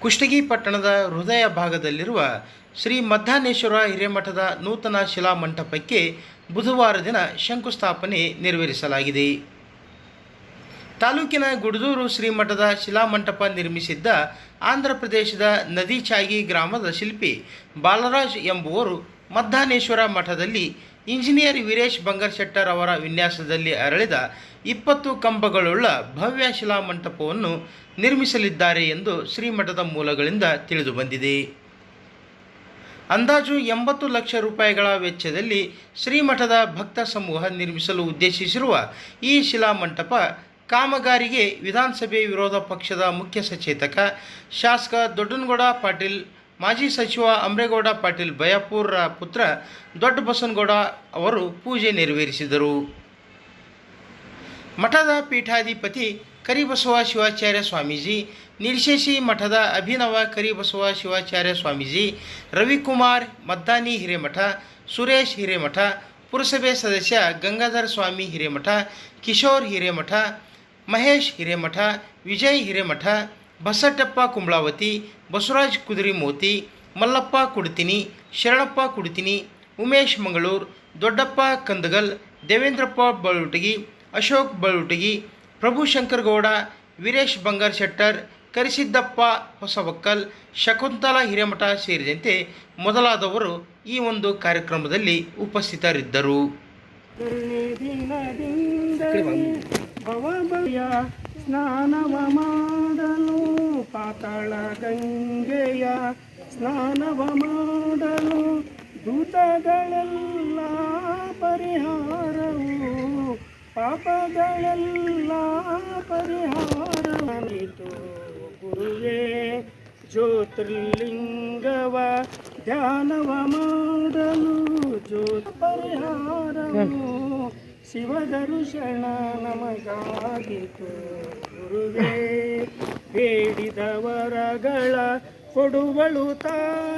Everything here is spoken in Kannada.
ಕುಷ್ಟಗಿ ಪಟ್ಟಣದ ಹೃದಯ ಭಾಗದಲ್ಲಿರುವ ಶ್ರೀ ಮಧ್ಯಾನೇಶ್ವರ ಹಿರೇಮಠದ ನೂತನ ಶಿಲಾಮಂಟಪಕ್ಕೆ ಬುಧವಾರ ದಿನ ಶಂಕುಸ್ಥಾಪನೆ ನೆರವೇರಿಸಲಾಗಿದೆ. ತಾಲೂಕಿನ ಗುಡದೂರು ಶ್ರೀಮಠದ ಶಿಲಾಮಂಟಪ ನಿರ್ಮಿಸಿದ್ದ ಆಂಧ್ರ ಪ್ರದೇಶದ ನದಿಚಾಗಿ ಗ್ರಾಮದ ಶಿಲ್ಪಿ ಬಾಲರಾಜ್ ಎಂಬುವರು ಮಧ್ಯಾನೇಶ್ವರ ಮಠದಲ್ಲಿ ಇಂಜಿನಿಯರ್ ವೀರೇಶ್ ಬಂಗರ್ಶೆಟ್ಟರ್ ಅವರ ವಿನ್ಯಾಸದಲ್ಲಿ ಅರಳಿದ ಇಪ್ಪತ್ತು ಕಂಬಗಳುಳ್ಳ ಭವ್ಯ ಶಿಲಾಮಂಟಪವನ್ನು ನಿರ್ಮಿಸಲಿದ್ದಾರೆ ಎಂದು ಶ್ರೀಮಠದ ಮೂಲಗಳಿಂದ ತಿಳಿದುಬಂದಿದೆ ಅಂದಾಜು ಎಂಬತ್ತು ಲಕ್ಷ ರೂಪಾಯಿಗಳ ವೆಚ್ಚದಲ್ಲಿ ಶ್ರೀಮಠದ ಭಕ್ತ ಸಮೂಹ ನಿರ್ಮಿಸಲು ಉದ್ದೇಶಿಸಿರುವ ಈ ಶಿಲಾಮಂಟಪ ಕಾಮಗಾರಿಗೆ ವಿಧಾನಸಭೆ ವಿರೋಧ ಪಕ್ಷದ ಮುಖ್ಯ ಸಚೇತಕ ಶಾಸಕ ದೊಡ್ಡನಗೌಡ ಪಾಟೀಲ್ ಮಾಜಿ ಸಚಿವ ಅಮರೇಗೌಡ ಪಾಟೀಲ್ ಬಯಾಪುರ ಪುತ್ರ ದೊಡ್ಡ ಬಸನಗೌಡ ಅವರು ಪೂಜೆ ನೆರವೇರಿಸಿದರು. ಮಠದ ಪೀಠಾಧಿಪತಿ ಕರಿಬಸವ ಶಿವಾಚಾರ್ಯ ಸ್ವಾಮೀಜಿ, ನಿಲ್ಶೇಷಿ ಮಠದ ಅಭಿನವ ಕರಿಬಸವ ಶಿವಾಚಾರ್ಯ ಸ್ವಾಮೀಜಿ, ರವಿಕುಮಾರ್ ಮದ್ದಾನಿ ಹಿರೇಮಠ, ಸುರೇಶ್ ಹಿರೇಮಠ, ಪುರಸಭೆ ಸದಸ್ಯ ಗಂಗಾಧರ ಸ್ವಾಮಿ ಹಿರೇಮಠ, ಕಿಶೋರ್ ಹಿರೇಮಠ, ಮಹೇಶ್ ಹಿರೇಮಠ, ವಿಜಯ್ ಹಿರೇಮಠ ಬಸಟ್ಟಪ್ಪ ಕುಂಬಳಾವತಿ, ಬಸವರಾಜ್ ಕುದುರಿಮೋತಿ, ಮಲ್ಲಪ್ಪ ಕುಡ್ತಿನಿ, ಶರಣಪ್ಪ ಕುಡ್ತಿನಿ, ಉಮೇಶ್ ಮಂಗಳೂರು, ದೊಡ್ಡಪ್ಪ ಕಂದಗಲ್, ದೇವೇಂದ್ರಪ್ಪ ಬಳುಟಗಿ ಅಶೋಕ್ ಬಳುಟಗಿ ಪ್ರಭು ಗೌಡ ವೀರೇಶ್ ಬಂಗಾರ್ ಶೆಟ್ಟರ್, ಕರಿಸಿದ್ದಪ್ಪ ಹೊಸವಕ್ಕಲ್, ಶಕುಂತಲಾ ಹಿರೇಮಠ ಸೇರಿದಂತೆ ಮೊದಲಾದವರು ಈ ಒಂದು ಕಾರ್ಯಕ್ರಮದಲ್ಲಿ ಉಪಸ್ಥಿತರಿದ್ದರು. ಸ್ನಾನವ ಪಾತಾಳ ಗಂಗೆಯ ಸ್ನಾನವ ಮಾಡಲು ದೂತಗಳೆಲ್ಲ ಪರಿಹಾರವು, ಪಾಪಗಳೆಲ್ಲ ಪರಿಹಾರವನಿತು ಗುರುವೇ, ಜ್ಯೋತಿರ್ಲಿಂಗವ ಧ್ಯಾನವ ಮಾಡಲು ಜ್ಯೋತಿ ಪರಿಹಾರವು ಶಿವದರುಷಣ ನಮಗಾಗಿತು ಗುರುವೇ ಬೇಡಿದವರಗಳ ಕೊಡುವಳು ತಾಯಿ